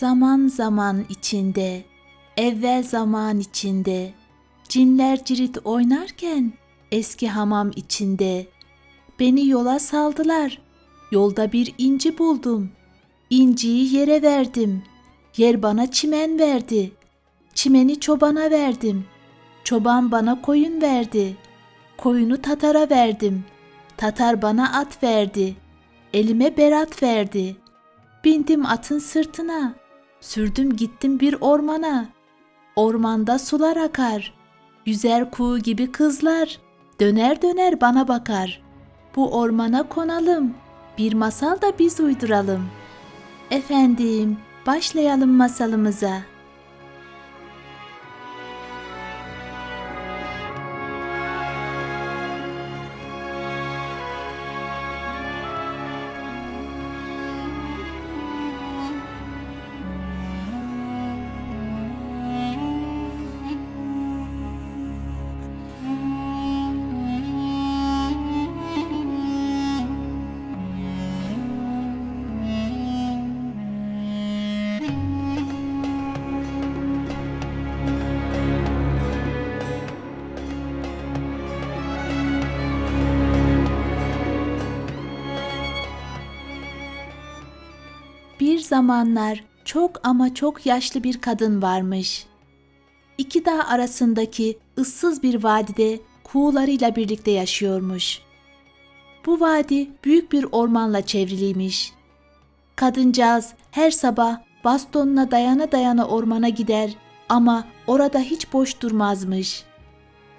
Zaman zaman içinde, evvel zaman içinde, cinler cirit oynarken eski hamam içinde. Beni yola saldılar, yolda bir inci buldum. İnciyi yere verdim, yer bana çimen verdi. Çimeni çobana verdim, çoban bana koyun verdi. Koyunu Tatar'a verdim, Tatar bana at verdi. Elime berat verdi. Bindim atın sırtına, sürdüm gittim bir ormana. Ormanda sular akar, yüzer kuğu gibi kızlar, döner döner bana bakar. Bu ormana konalım, bir masal da biz uyduralım. Efendim, başlayalım masalımıza. Zamanlar çok ama çok yaşlı bir kadın varmış. İki dağ arasındaki ıssız bir vadide kuğularıyla birlikte yaşıyormuş. Bu vadi büyük bir ormanla çevriliymiş. Kadıncağız her sabah bastonuna dayana dayana ormana gider ama orada hiç boş durmazmış.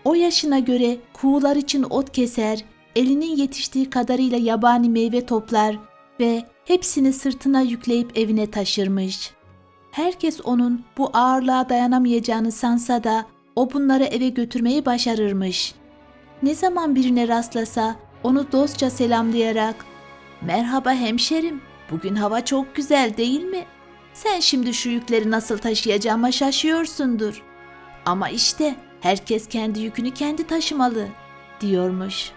O yaşına göre kuğular için ot keser, elinin yetiştiği kadarıyla yabani meyve toplar ve hepsini sırtına yükleyip evine taşırmış. Herkes onun bu ağırlığa dayanamayacağını sansa da o bunları eve götürmeyi başarırmış. Ne zaman birine rastlasa onu dostça selamlayarak "Merhaba hemşerim, bugün hava çok güzel değil mi? Sen şimdi şu yükleri nasıl taşıyacağıma şaşıyorsundur. Ama işte herkes kendi yükünü kendi taşımalı." diyormuş.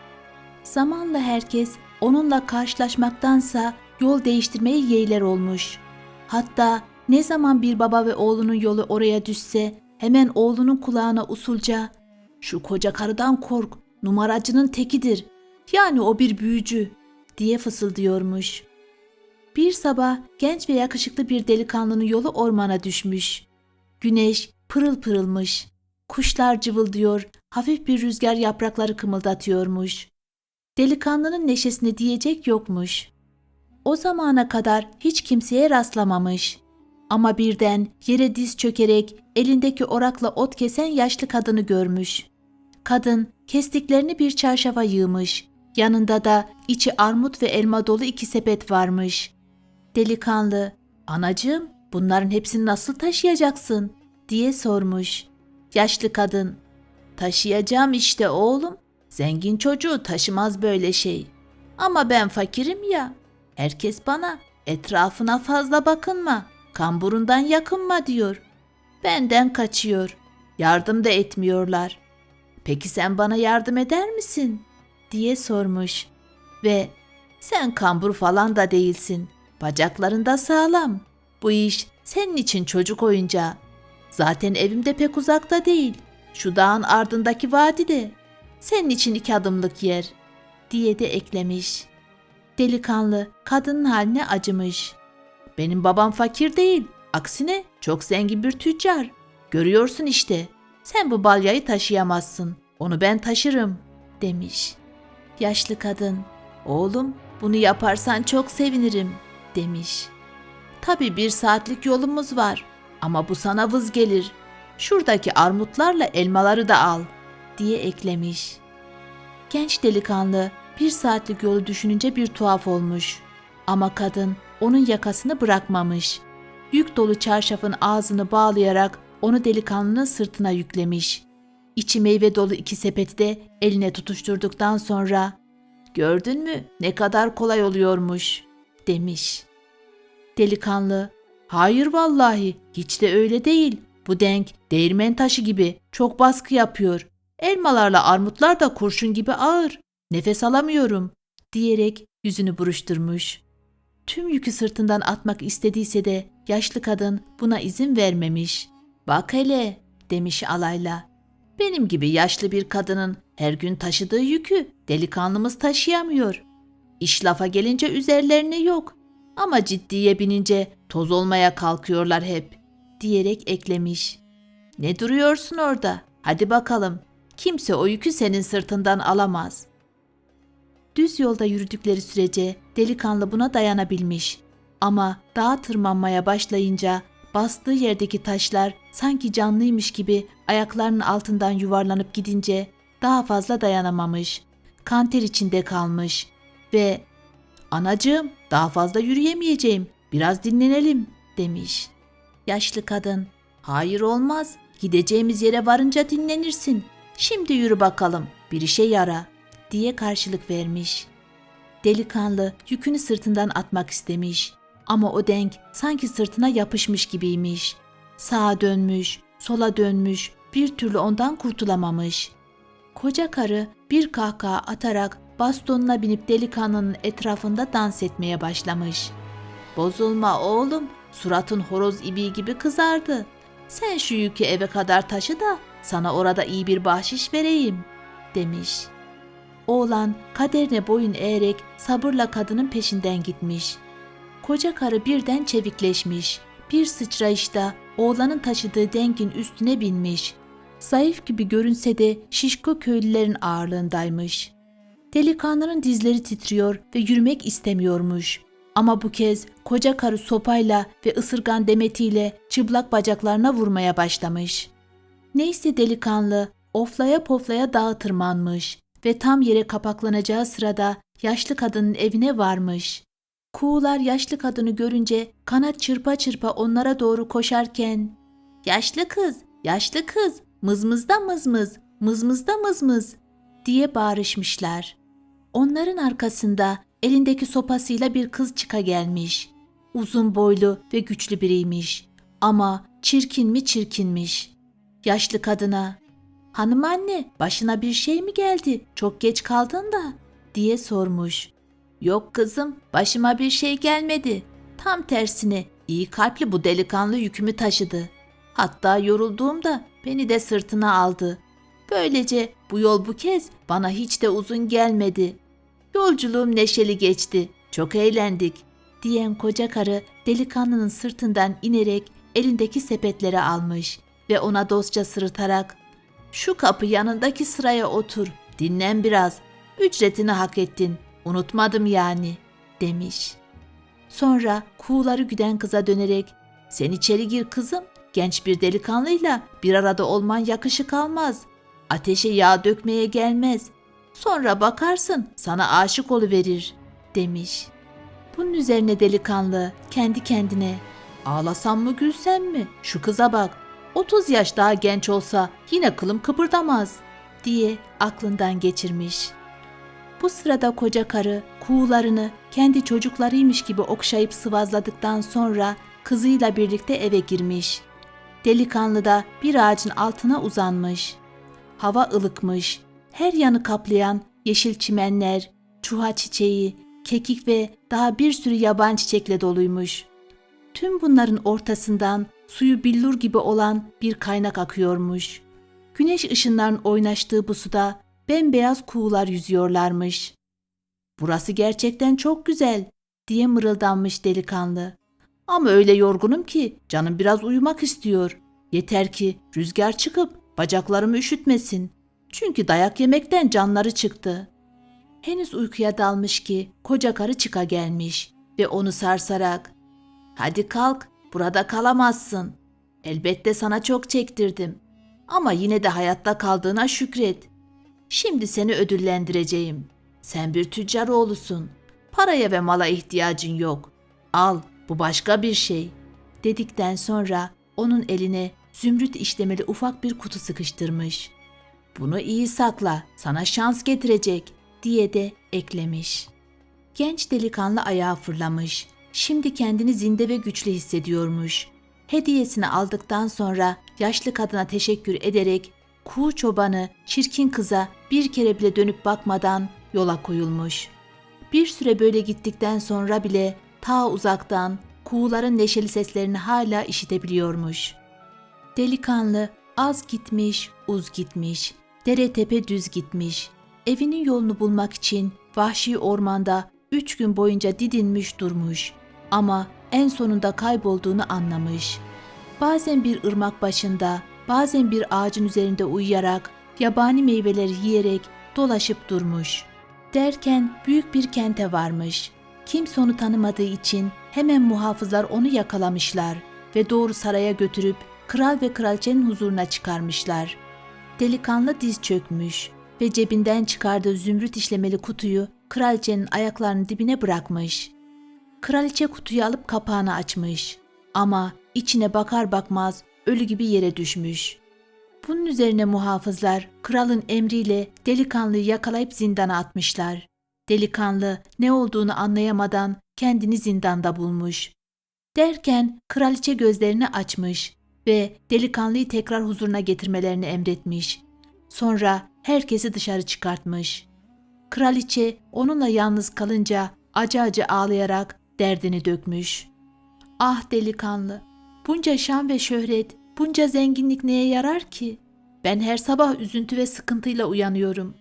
Zamanla herkes onunla karşılaşmaktansa yol değiştirmeyi yeğler olmuş. Hatta ne zaman bir baba ve oğlunun yolu oraya düşse hemen oğlunun kulağına usulca ''Şu koca karıdan kork, numaracının tekidir. Yani o bir büyücü.'' diye fısıldıyormuş. Bir sabah genç ve yakışıklı bir delikanlının yolu ormana düşmüş. Güneş pırıl pırılmış. Kuşlar cıvıldıyor, hafif bir rüzgar yaprakları kımıldatıyormuş. Delikanlının neşesine diyecek yokmuş. O zamana kadar hiç kimseye rastlamamış. Ama birden yere diz çökerek elindeki orakla ot kesen yaşlı kadını görmüş. Kadın kestiklerini bir çarşafa yığmış. Yanında da içi armut ve elma dolu iki sepet varmış. Delikanlı, "Anacığım, bunların hepsini nasıl taşıyacaksın?" diye sormuş. Yaşlı kadın, "Taşıyacağım işte oğlum. Zengin çocuğu taşımaz böyle şey. Ama ben fakirim ya. Herkes bana etrafına fazla bakınma, kamburundan yakınma diyor. Benden kaçıyor. Yardım da etmiyorlar. Peki sen bana yardım eder misin? diye sormuş. Ve sen kambur falan da değilsin. Bacakların da sağlam. Bu iş senin için çocuk oyuncağı. Zaten evim de pek uzakta değil. Şu dağın ardındaki vadide. Senin için iki adımlık yer diye de eklemiş. Delikanlı kadının haline acımış. Benim babam fakir değil. Aksine çok zengin bir tüccar. Görüyorsun işte. Sen bu balyayı taşıyamazsın. Onu ben taşırım demiş. Yaşlı kadın, oğlum bunu yaparsan çok sevinirim demiş. Tabii bir saatlik yolumuz var ama bu sana vız gelir. Şuradaki armutlarla elmaları da al diye eklemiş. Genç delikanlı bir saatlik yolu düşününce bir tuhaf olmuş. Ama kadın onun yakasını bırakmamış. Yük dolu çarşafın ağzını bağlayarak onu delikanlının sırtına yüklemiş. İçi meyve dolu iki sepeti de eline tutuşturduktan sonra ''Gördün mü ne kadar kolay oluyormuş.'' demiş. Delikanlı ''Hayır vallahi hiç de öyle değil. Bu denk değirmen taşı gibi çok baskı yapıyor. Elmalarla armutlar da kurşun gibi ağır. Nefes alamıyorum diyerek yüzünü buruşturmuş. Tüm yükü sırtından atmak istediyse de yaşlı kadın buna izin vermemiş. Bak hele demiş alayla. Benim gibi yaşlı bir kadının her gün taşıdığı yükü delikanlımız taşıyamıyor. İş lafa gelince üzerlerine yok. Ama ciddiye binince toz olmaya kalkıyorlar hep diyerek eklemiş. Ne duruyorsun orada? Hadi bakalım. Kimse o yükü senin sırtından alamaz. Düz yolda yürüdükleri sürece delikanlı buna dayanabilmiş. Ama dağa tırmanmaya başlayınca bastığı yerdeki taşlar sanki canlıymış gibi ayaklarının altından yuvarlanıp gidince daha fazla dayanamamış. Kanter içinde kalmış ve "Anacığım, daha fazla yürüyemeyeceğim. Biraz dinlenelim." demiş. Yaşlı kadın, "Hayır olmaz. Gideceğimiz yere varınca dinlenirsin. Şimdi yürü bakalım. Bir işe yara." Diye karşılık vermiş. Delikanlı yükünü sırtından atmak istemiş ama o denk sanki sırtına yapışmış gibiymiş. Sağa dönmüş, sola dönmüş, bir türlü ondan kurtulamamış. Koca karı bir kahkaha atarak bastonuna binip delikanlının etrafında dans etmeye başlamış. Bozulma oğlum, suratın horoz ibiği gibi kızardı. Sen şu yükü eve kadar taşı da sana orada iyi bir bahşiş vereyim, demiş. Oğlan kaderine boyun eğerek sabırla kadının peşinden gitmiş. Koca karı birden çevikleşmiş. Bir sıçrayışta oğlanın taşıdığı dengin üstüne binmiş. Zayıf gibi görünse de şişko köylülerin ağırlığındaymış. Delikanlının dizleri titriyor ve yürümek istemiyormuş. Ama bu kez koca karı sopayla ve ısırgan demetiyle çıplak bacaklarına vurmaya başlamış. Neyse delikanlı oflaya poflaya dağa tırmanmış ve tam yere kapaklanacağı sırada yaşlı kadının evine varmış. Kuğular yaşlı kadını görünce kanat çırpa çırpa onlara doğru koşarken ''Yaşlı kız, yaşlı kız, mızmızda mızmız, mızmızda mızmız'' diye bağırışmışlar. Onların arkasında elindeki sopasıyla bir kız çıka gelmiş. Uzun boylu ve güçlü biriymiş. Ama çirkin mi çirkinmiş. Yaşlı kadına Hanım anne başına bir şey mi geldi? Çok geç kaldın da diye sormuş. Yok kızım başıma bir şey gelmedi. Tam tersine iyi kalpli bu delikanlı yükümü taşıdı. Hatta yorulduğumda beni de sırtına aldı. Böylece bu yol bu kez bana hiç de uzun gelmedi. Yolculuğum neşeli geçti. Çok eğlendik diyen koca karı delikanlının sırtından inerek elindeki sepetleri almış ve ona dostça sırıtarak şu kapı yanındaki sıraya otur, dinlen biraz, ücretini hak ettin, unutmadım yani, demiş. Sonra kuğuları güden kıza dönerek, sen içeri gir kızım, genç bir delikanlıyla bir arada olman yakışık almaz. Ateşe yağ dökmeye gelmez. Sonra bakarsın sana aşık verir, demiş. Bunun üzerine delikanlı kendi kendine, ağlasam mı gülsem mi, şu kıza bak, 30 yaş daha genç olsa yine kılım kıpırdamaz diye aklından geçirmiş. Bu sırada koca karı kuğularını kendi çocuklarıymış gibi okşayıp sıvazladıktan sonra kızıyla birlikte eve girmiş. Delikanlı da bir ağacın altına uzanmış. Hava ılıkmış. Her yanı kaplayan yeşil çimenler, çuha çiçeği, kekik ve daha bir sürü yaban çiçekle doluymuş. Tüm bunların ortasından suyu billur gibi olan bir kaynak akıyormuş. Güneş ışınlarının oynaştığı bu suda bembeyaz kuğular yüzüyorlarmış. Burası gerçekten çok güzel diye mırıldanmış delikanlı. Ama öyle yorgunum ki canım biraz uyumak istiyor. Yeter ki rüzgar çıkıp bacaklarımı üşütmesin. Çünkü dayak yemekten canları çıktı. Henüz uykuya dalmış ki koca karı çıka gelmiş ve onu sarsarak ''Hadi kalk Burada kalamazsın. Elbette sana çok çektirdim. Ama yine de hayatta kaldığına şükret. Şimdi seni ödüllendireceğim. Sen bir tüccar oğlusun. Paraya ve mala ihtiyacın yok. Al, bu başka bir şey." dedikten sonra onun eline zümrüt işlemeli ufak bir kutu sıkıştırmış. "Bunu iyi sakla, sana şans getirecek." diye de eklemiş. Genç delikanlı ayağa fırlamış Şimdi kendini zinde ve güçlü hissediyormuş. Hediyesini aldıktan sonra yaşlı kadına teşekkür ederek kuğu çobanı çirkin kıza bir kere bile dönüp bakmadan yola koyulmuş. Bir süre böyle gittikten sonra bile ta uzaktan kuğuların neşeli seslerini hala işitebiliyormuş. Delikanlı az gitmiş, uz gitmiş, dere tepe düz gitmiş. Evinin yolunu bulmak için vahşi ormanda üç gün boyunca didinmiş durmuş. Ama en sonunda kaybolduğunu anlamış. Bazen bir ırmak başında, bazen bir ağacın üzerinde uyuyarak, yabani meyveleri yiyerek dolaşıp durmuş. Derken büyük bir kente varmış. Kimse onu tanımadığı için hemen muhafızlar onu yakalamışlar ve doğru saraya götürüp kral ve kraliçenin huzuruna çıkarmışlar. Delikanlı diz çökmüş ve cebinden çıkardığı zümrüt işlemeli kutuyu kraliçenin ayaklarının dibine bırakmış. Kraliçe kutuyu alıp kapağını açmış ama içine bakar bakmaz ölü gibi yere düşmüş. Bunun üzerine muhafızlar kralın emriyle delikanlıyı yakalayıp zindana atmışlar. Delikanlı ne olduğunu anlayamadan kendini zindanda bulmuş. Derken kraliçe gözlerini açmış ve delikanlıyı tekrar huzuruna getirmelerini emretmiş. Sonra herkesi dışarı çıkartmış. Kraliçe onunla yalnız kalınca acı acı ağlayarak derdini dökmüş. Ah delikanlı, bunca şan ve şöhret, bunca zenginlik neye yarar ki? Ben her sabah üzüntü ve sıkıntıyla uyanıyorum.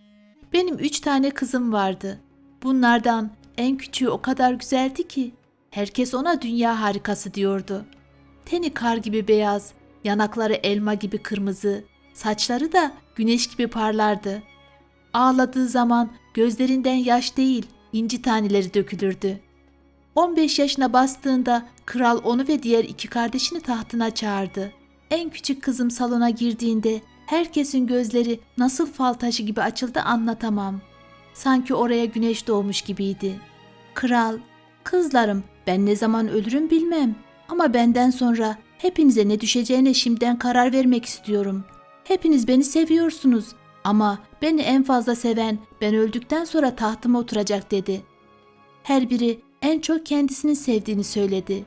Benim üç tane kızım vardı. Bunlardan en küçüğü o kadar güzeldi ki herkes ona dünya harikası diyordu. Teni kar gibi beyaz, yanakları elma gibi kırmızı, saçları da güneş gibi parlardı. Ağladığı zaman gözlerinden yaş değil, inci taneleri dökülürdü. 15 yaşına bastığında kral onu ve diğer iki kardeşini tahtına çağırdı. En küçük kızım salona girdiğinde herkesin gözleri nasıl fal taşı gibi açıldı anlatamam. Sanki oraya güneş doğmuş gibiydi. Kral, kızlarım ben ne zaman ölürüm bilmem ama benden sonra hepinize ne düşeceğine şimdiden karar vermek istiyorum. Hepiniz beni seviyorsunuz ama beni en fazla seven ben öldükten sonra tahtıma oturacak dedi. Her biri en çok kendisini sevdiğini söyledi.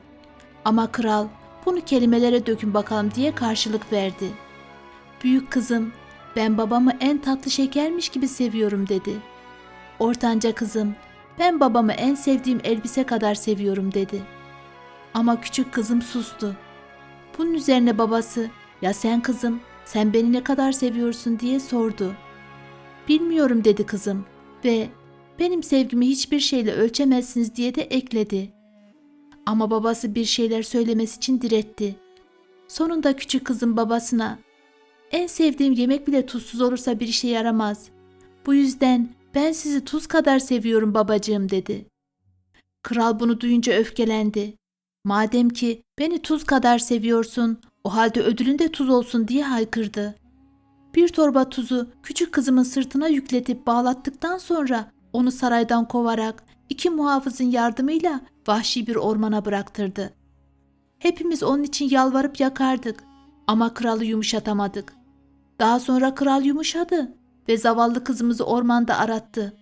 Ama kral bunu kelimelere dökün bakalım diye karşılık verdi. Büyük kızım ben babamı en tatlı şekermiş gibi seviyorum dedi. Ortanca kızım ben babamı en sevdiğim elbise kadar seviyorum dedi. Ama küçük kızım sustu. Bunun üzerine babası ya sen kızım sen beni ne kadar seviyorsun diye sordu. Bilmiyorum dedi kızım ve benim sevgimi hiçbir şeyle ölçemezsiniz diye de ekledi. Ama babası bir şeyler söylemesi için diretti. Sonunda küçük kızım babasına en sevdiğim yemek bile tuzsuz olursa bir işe yaramaz. Bu yüzden ben sizi tuz kadar seviyorum babacığım dedi. Kral bunu duyunca öfkelendi. Madem ki beni tuz kadar seviyorsun, o halde ödülün de tuz olsun diye haykırdı. Bir torba tuzu küçük kızımın sırtına yükletip bağlattıktan sonra onu saraydan kovarak iki muhafızın yardımıyla vahşi bir ormana bıraktırdı. Hepimiz onun için yalvarıp yakardık ama kralı yumuşatamadık. Daha sonra kral yumuşadı ve zavallı kızımızı ormanda arattı.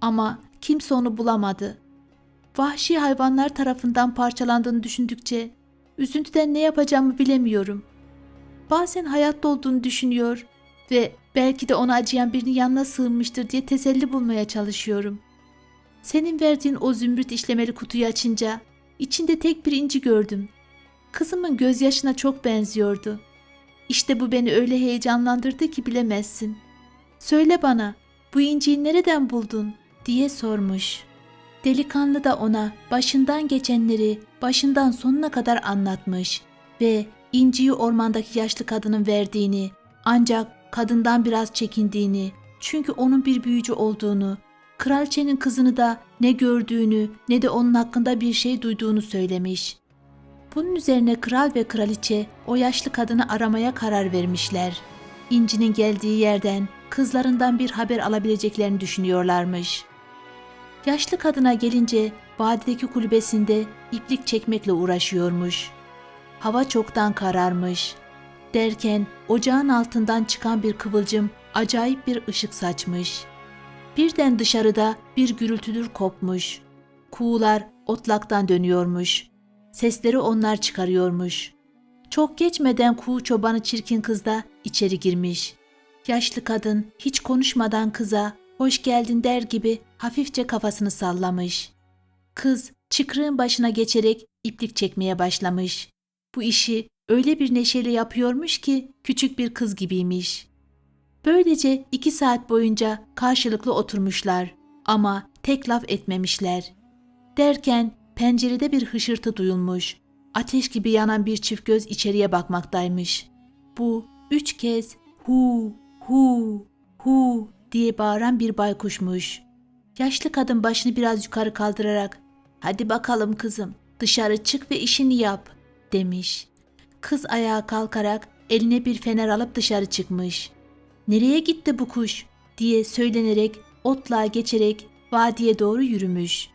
Ama kimse onu bulamadı. Vahşi hayvanlar tarafından parçalandığını düşündükçe üzüntüden ne yapacağımı bilemiyorum. Bazen hayatta olduğunu düşünüyor ve belki de ona acıyan birinin yanına sığınmıştır diye teselli bulmaya çalışıyorum. Senin verdiğin o zümrüt işlemeli kutuyu açınca içinde tek bir inci gördüm. Kızımın gözyaşına çok benziyordu. İşte bu beni öyle heyecanlandırdı ki bilemezsin. Söyle bana, bu inciyi nereden buldun?" diye sormuş. Delikanlı da ona başından geçenleri başından sonuna kadar anlatmış ve inciyi ormandaki yaşlı kadının verdiğini ancak kadından biraz çekindiğini çünkü onun bir büyücü olduğunu, kraliçenin kızını da ne gördüğünü ne de onun hakkında bir şey duyduğunu söylemiş. Bunun üzerine kral ve kraliçe o yaşlı kadını aramaya karar vermişler. İnci'nin geldiği yerden kızlarından bir haber alabileceklerini düşünüyorlarmış. Yaşlı kadına gelince vadideki kulübesinde iplik çekmekle uğraşıyormuş. Hava çoktan kararmış. Derken ocağın altından çıkan bir kıvılcım acayip bir ışık saçmış. Birden dışarıda bir gürültüdür kopmuş. Kuğular otlaktan dönüyormuş. Sesleri onlar çıkarıyormuş. Çok geçmeden kuğu çobanı çirkin kız da içeri girmiş. Yaşlı kadın hiç konuşmadan kıza hoş geldin der gibi hafifçe kafasını sallamış. Kız çıkrığın başına geçerek iplik çekmeye başlamış. Bu işi öyle bir neşeyle yapıyormuş ki küçük bir kız gibiymiş. Böylece iki saat boyunca karşılıklı oturmuşlar ama tek laf etmemişler. Derken pencerede bir hışırtı duyulmuş. Ateş gibi yanan bir çift göz içeriye bakmaktaymış. Bu üç kez hu hu hu diye bağıran bir baykuşmuş. Yaşlı kadın başını biraz yukarı kaldırarak hadi bakalım kızım dışarı çık ve işini yap demiş. Kız ayağa kalkarak eline bir fener alıp dışarı çıkmış. Nereye gitti bu kuş diye söylenerek otluğa geçerek vadiye doğru yürümüş.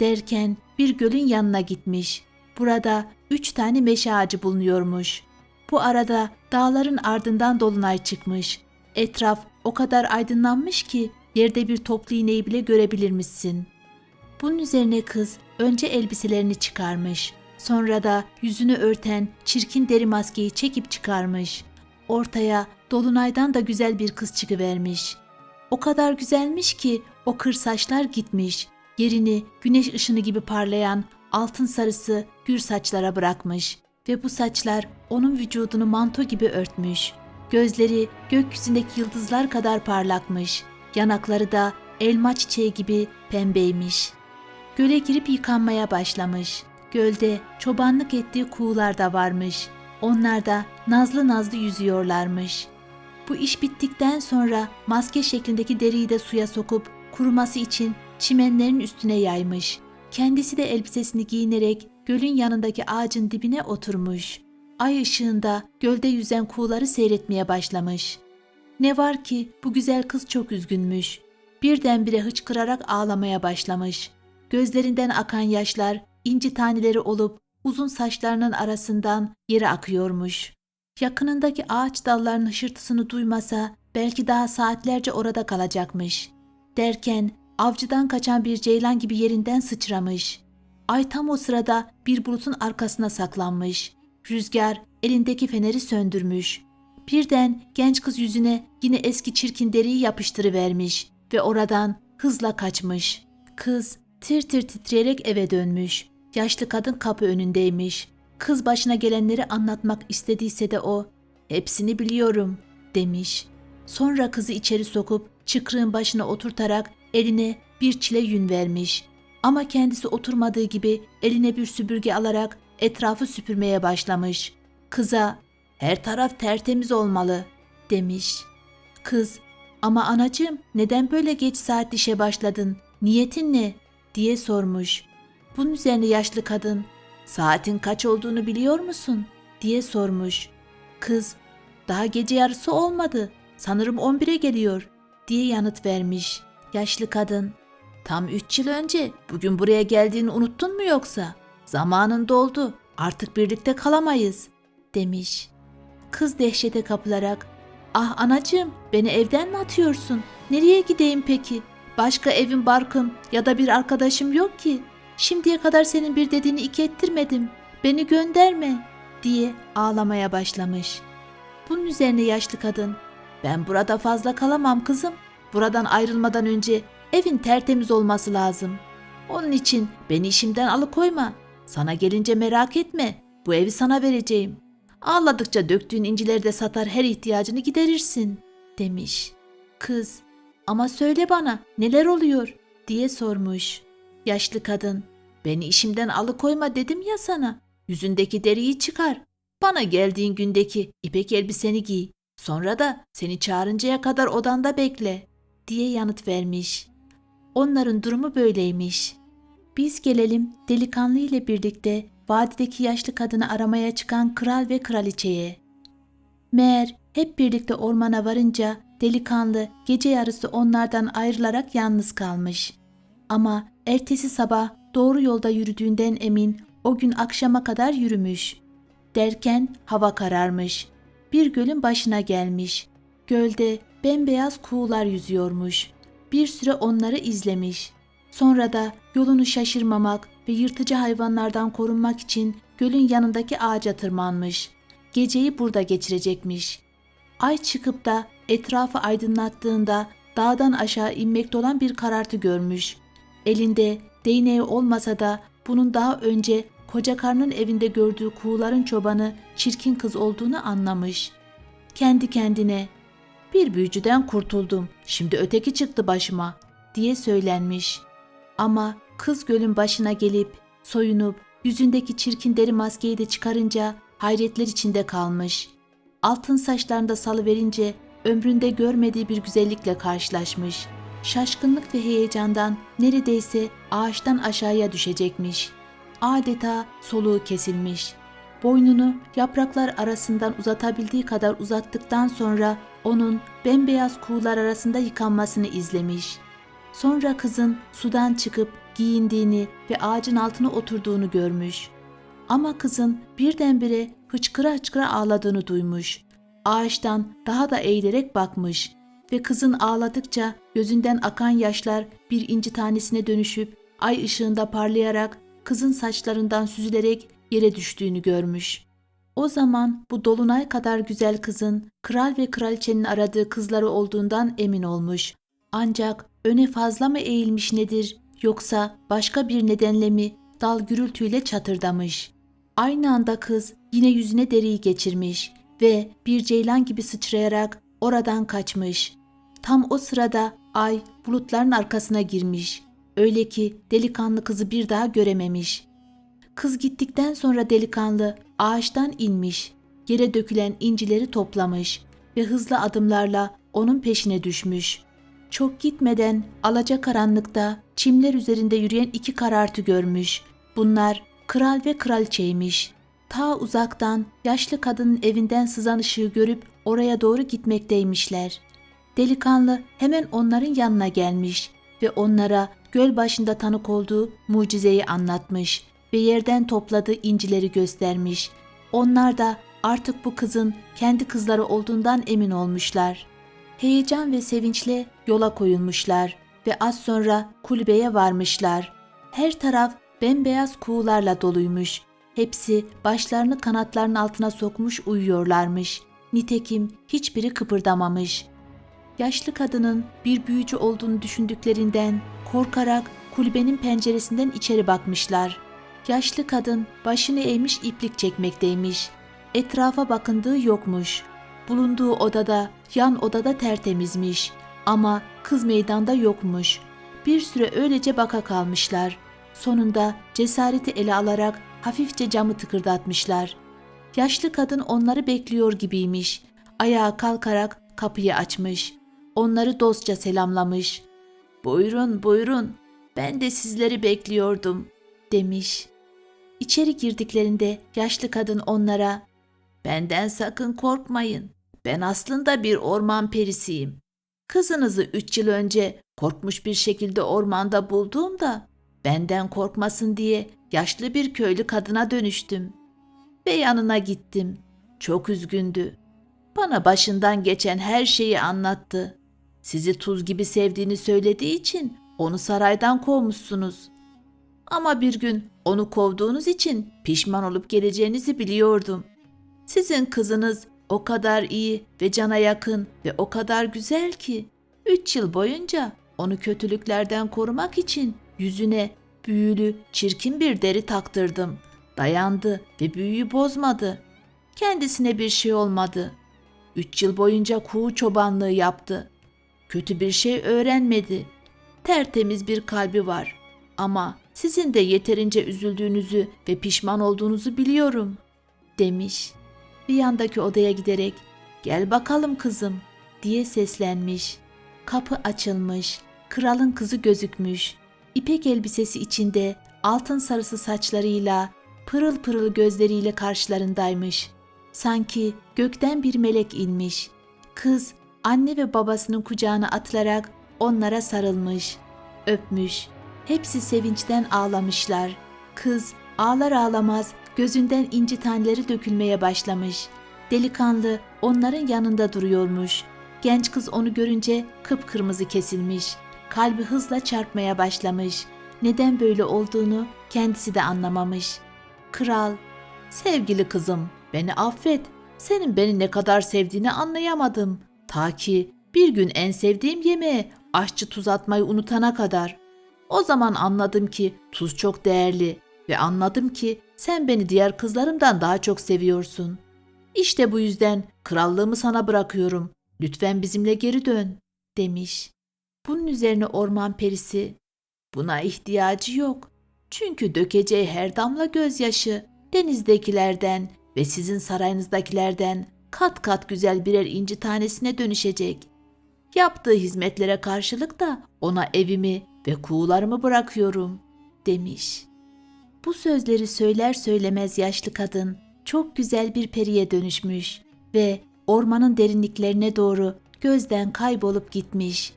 Derken bir gölün yanına gitmiş. Burada üç tane meşe ağacı bulunuyormuş. Bu arada dağların ardından dolunay çıkmış. Etraf o kadar aydınlanmış ki yerde bir toplu iğneyi bile görebilirmişsin. Bunun üzerine kız önce elbiselerini çıkarmış. Sonra da yüzünü örten çirkin deri maskeyi çekip çıkarmış. Ortaya dolunaydan da güzel bir kız çıkıvermiş. O kadar güzelmiş ki o kır saçlar gitmiş. Yerini güneş ışını gibi parlayan altın sarısı gür saçlara bırakmış ve bu saçlar onun vücudunu manto gibi örtmüş. Gözleri gökyüzündeki yıldızlar kadar parlakmış. Yanakları da elma çiçeği gibi pembeymiş. Göle girip yıkanmaya başlamış. Gölde çobanlık ettiği kuğular da varmış. Onlar da nazlı nazlı yüzüyorlarmış. Bu iş bittikten sonra maske şeklindeki deriyi de suya sokup kuruması için çimenlerin üstüne yaymış. Kendisi de elbisesini giyinerek gölün yanındaki ağacın dibine oturmuş. Ay ışığında gölde yüzen kuğuları seyretmeye başlamış. Ne var ki bu güzel kız çok üzgünmüş. Birdenbire hıçkırarak ağlamaya başlamış. Gözlerinden akan yaşlar inci taneleri olup uzun saçlarının arasından yere akıyormuş. Yakınındaki ağaç dallarının hışırtısını duymasa belki daha saatlerce orada kalacakmış. Derken avcıdan kaçan bir ceylan gibi yerinden sıçramış. Ay tam o sırada bir bulutun arkasına saklanmış. Rüzgar elindeki feneri söndürmüş. Birden genç kız yüzüne yine eski çirkin deriyi yapıştırıvermiş ve oradan hızla kaçmış. Kız tir tir titreyerek eve dönmüş. Yaşlı kadın kapı önündeymiş. Kız başına gelenleri anlatmak istediyse de o, hepsini biliyorum demiş. Sonra kızı içeri sokup çıkrığın başına oturtarak eline bir çile yün vermiş. Ama kendisi oturmadığı gibi eline bir süpürge alarak etrafı süpürmeye başlamış. Kıza her taraf tertemiz olmalı demiş. Kız ama anacığım neden böyle geç saat işe başladın? Niyetin ne? diye sormuş. Bunun üzerine yaşlı kadın saatin kaç olduğunu biliyor musun? diye sormuş. Kız daha gece yarısı olmadı. Sanırım 11'e geliyor diye yanıt vermiş. Yaşlı kadın tam 3 yıl önce bugün buraya geldiğini unuttun mu yoksa? Zamanın doldu artık birlikte kalamayız demiş. Kız dehşete kapılarak ah anacığım beni evden mi atıyorsun? Nereye gideyim peki? Başka evim barkım ya da bir arkadaşım yok ki. Şimdiye kadar senin bir dediğini iki ettirmedim. Beni gönderme diye ağlamaya başlamış. Bunun üzerine yaşlı kadın ben burada fazla kalamam kızım. Buradan ayrılmadan önce evin tertemiz olması lazım. Onun için beni işimden alıkoyma. Sana gelince merak etme. Bu evi sana vereceğim. Ağladıkça döktüğün incileri de satar her ihtiyacını giderirsin." demiş. Kız, "Ama söyle bana neler oluyor?" diye sormuş. Yaşlı kadın, "Beni işimden alıkoyma dedim ya sana. Yüzündeki deriyi çıkar. Bana geldiğin gündeki ipek elbiseni giy. Sonra da seni çağırıncaya kadar odanda bekle." diye yanıt vermiş. Onların durumu böyleymiş. Biz gelelim delikanlı ile birlikte vadideki yaşlı kadını aramaya çıkan kral ve kraliçeye. Meğer hep birlikte ormana varınca delikanlı gece yarısı onlardan ayrılarak yalnız kalmış. Ama ertesi sabah doğru yolda yürüdüğünden emin o gün akşama kadar yürümüş. Derken hava kararmış. Bir gölün başına gelmiş. Gölde bembeyaz kuğular yüzüyormuş. Bir süre onları izlemiş. Sonra da yolunu şaşırmamak ve yırtıcı hayvanlardan korunmak için gölün yanındaki ağaca tırmanmış. Geceyi burada geçirecekmiş. Ay çıkıp da etrafı aydınlattığında dağdan aşağı inmekte olan bir karartı görmüş. Elinde değneği olmasa da bunun daha önce koca karnın evinde gördüğü kuğuların çobanı çirkin kız olduğunu anlamış. Kendi kendine bir büyücüden kurtuldum. Şimdi öteki çıktı başıma diye söylenmiş. Ama kız gölün başına gelip soyunup yüzündeki çirkin deri maskeyi de çıkarınca hayretler içinde kalmış. Altın saçlarında salıverince ömründe görmediği bir güzellikle karşılaşmış. Şaşkınlık ve heyecandan neredeyse ağaçtan aşağıya düşecekmiş. Adeta soluğu kesilmiş. Boynunu yapraklar arasından uzatabildiği kadar uzattıktan sonra onun bembeyaz kuğular arasında yıkanmasını izlemiş. Sonra kızın sudan çıkıp giyindiğini ve ağacın altına oturduğunu görmüş. Ama kızın birdenbire hıçkıra hıçkıra ağladığını duymuş. Ağaçtan daha da eğilerek bakmış ve kızın ağladıkça gözünden akan yaşlar bir inci tanesine dönüşüp ay ışığında parlayarak kızın saçlarından süzülerek yere düştüğünü görmüş. O zaman bu dolunay kadar güzel kızın kral ve kraliçenin aradığı kızları olduğundan emin olmuş. Ancak öne fazla mı eğilmiş nedir yoksa başka bir nedenle mi dal gürültüyle çatırdamış. Aynı anda kız yine yüzüne deriyi geçirmiş ve bir ceylan gibi sıçrayarak oradan kaçmış. Tam o sırada ay bulutların arkasına girmiş. Öyle ki delikanlı kızı bir daha görememiş. Kız gittikten sonra delikanlı ağaçtan inmiş, yere dökülen incileri toplamış ve hızlı adımlarla onun peşine düşmüş. Çok gitmeden alacakaranlıkta çimler üzerinde yürüyen iki karartı görmüş. Bunlar kral ve kraliçeymiş. Ta uzaktan yaşlı kadının evinden sızan ışığı görüp oraya doğru gitmekteymişler. Delikanlı hemen onların yanına gelmiş ve onlara göl başında tanık olduğu mucizeyi anlatmış ve yerden topladığı incileri göstermiş. Onlar da artık bu kızın kendi kızları olduğundan emin olmuşlar. Heyecan ve sevinçle yola koyulmuşlar ve az sonra kulübeye varmışlar. Her taraf bembeyaz kuğularla doluymuş. Hepsi başlarını kanatlarının altına sokmuş uyuyorlarmış. Nitekim hiçbiri kıpırdamamış. Yaşlı kadının bir büyücü olduğunu düşündüklerinden korkarak kulübenin penceresinden içeri bakmışlar. Yaşlı kadın başını eğmiş iplik çekmekteymiş. Etrafa bakındığı yokmuş. Bulunduğu odada, yan odada tertemizmiş. Ama kız meydanda yokmuş. Bir süre öylece baka kalmışlar. Sonunda cesareti ele alarak hafifçe camı tıkırdatmışlar. Yaşlı kadın onları bekliyor gibiymiş. Ayağa kalkarak kapıyı açmış. Onları dostça selamlamış. Buyurun buyurun ben de sizleri bekliyordum demiş. İçeri girdiklerinde yaşlı kadın onlara Benden sakın korkmayın. Ben aslında bir orman perisiyim. Kızınızı üç yıl önce korkmuş bir şekilde ormanda bulduğumda benden korkmasın diye yaşlı bir köylü kadına dönüştüm. Ve yanına gittim. Çok üzgündü. Bana başından geçen her şeyi anlattı. Sizi tuz gibi sevdiğini söylediği için onu saraydan kovmuşsunuz. Ama bir gün onu kovduğunuz için pişman olup geleceğinizi biliyordum. Sizin kızınız o kadar iyi ve cana yakın ve o kadar güzel ki üç yıl boyunca onu kötülüklerden korumak için yüzüne büyülü, çirkin bir deri taktırdım. Dayandı ve büyüyü bozmadı. Kendisine bir şey olmadı. Üç yıl boyunca kuğu çobanlığı yaptı. Kötü bir şey öğrenmedi. Tertemiz bir kalbi var. Ama sizin de yeterince üzüldüğünüzü ve pişman olduğunuzu biliyorum." demiş. Bir yandaki odaya giderek "Gel bakalım kızım." diye seslenmiş. Kapı açılmış. Kralın kızı gözükmüş. İpek elbisesi içinde altın sarısı saçlarıyla, pırıl pırıl gözleriyle karşılarındaymış. Sanki gökten bir melek inmiş. Kız anne ve babasının kucağına atılarak onlara sarılmış, öpmüş. Hepsi sevinçten ağlamışlar. Kız ağlar ağlamaz gözünden inci taneleri dökülmeye başlamış. Delikanlı onların yanında duruyormuş. Genç kız onu görünce kıpkırmızı kesilmiş. Kalbi hızla çarpmaya başlamış. Neden böyle olduğunu kendisi de anlamamış. Kral, sevgili kızım beni affet. Senin beni ne kadar sevdiğini anlayamadım. Ta ki bir gün en sevdiğim yemeğe aşçı tuz atmayı unutana kadar. O zaman anladım ki tuz çok değerli. Ve anladım ki sen beni diğer kızlarımdan daha çok seviyorsun. İşte bu yüzden krallığımı sana bırakıyorum. Lütfen bizimle geri dön." demiş. Bunun üzerine orman perisi, "Buna ihtiyacı yok. Çünkü dökeceği her damla gözyaşı denizdekilerden ve sizin sarayınızdakilerden kat kat güzel birer inci tanesine dönüşecek. Yaptığı hizmetlere karşılık da ona evimi ve kuğularımı bırakıyorum." demiş. Bu sözleri söyler söylemez yaşlı kadın çok güzel bir periye dönüşmüş ve ormanın derinliklerine doğru gözden kaybolup gitmiş.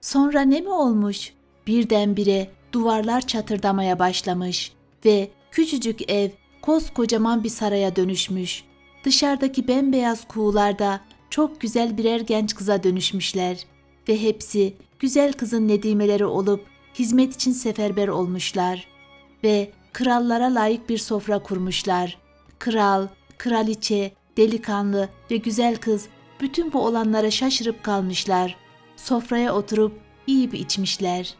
Sonra ne mi olmuş? Birdenbire duvarlar çatırdamaya başlamış ve küçücük ev koskocaman bir saraya dönüşmüş. Dışarıdaki bembeyaz kuğular da çok güzel birer genç kıza dönüşmüşler ve hepsi güzel kızın nedimeleri olup hizmet için seferber olmuşlar ve krallara layık bir sofra kurmuşlar. Kral, kraliçe, delikanlı ve güzel kız bütün bu olanlara şaşırıp kalmışlar. Sofraya oturup yiyip içmişler.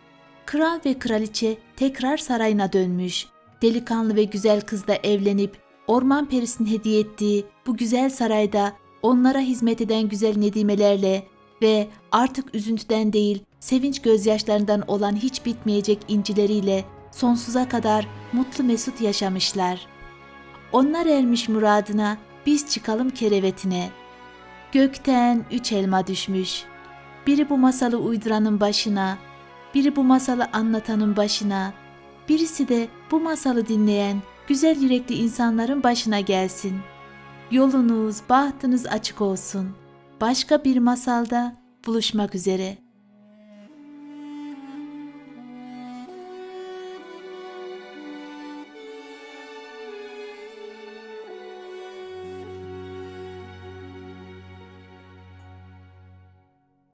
Kral ve kraliçe tekrar sarayına dönmüş. Delikanlı ve güzel kız da evlenip orman perisinin hediye ettiği bu güzel sarayda onlara hizmet eden güzel nedimelerle ve artık üzüntüden değil sevinç gözyaşlarından olan hiç bitmeyecek incileriyle sonsuza kadar mutlu mesut yaşamışlar. Onlar ermiş muradına, biz çıkalım kerevetine. Gökten üç elma düşmüş. Biri bu masalı uyduranın başına, biri bu masalı anlatanın başına, birisi de bu masalı dinleyen güzel yürekli insanların başına gelsin. Yolunuz, bahtınız açık olsun. Başka bir masalda buluşmak üzere.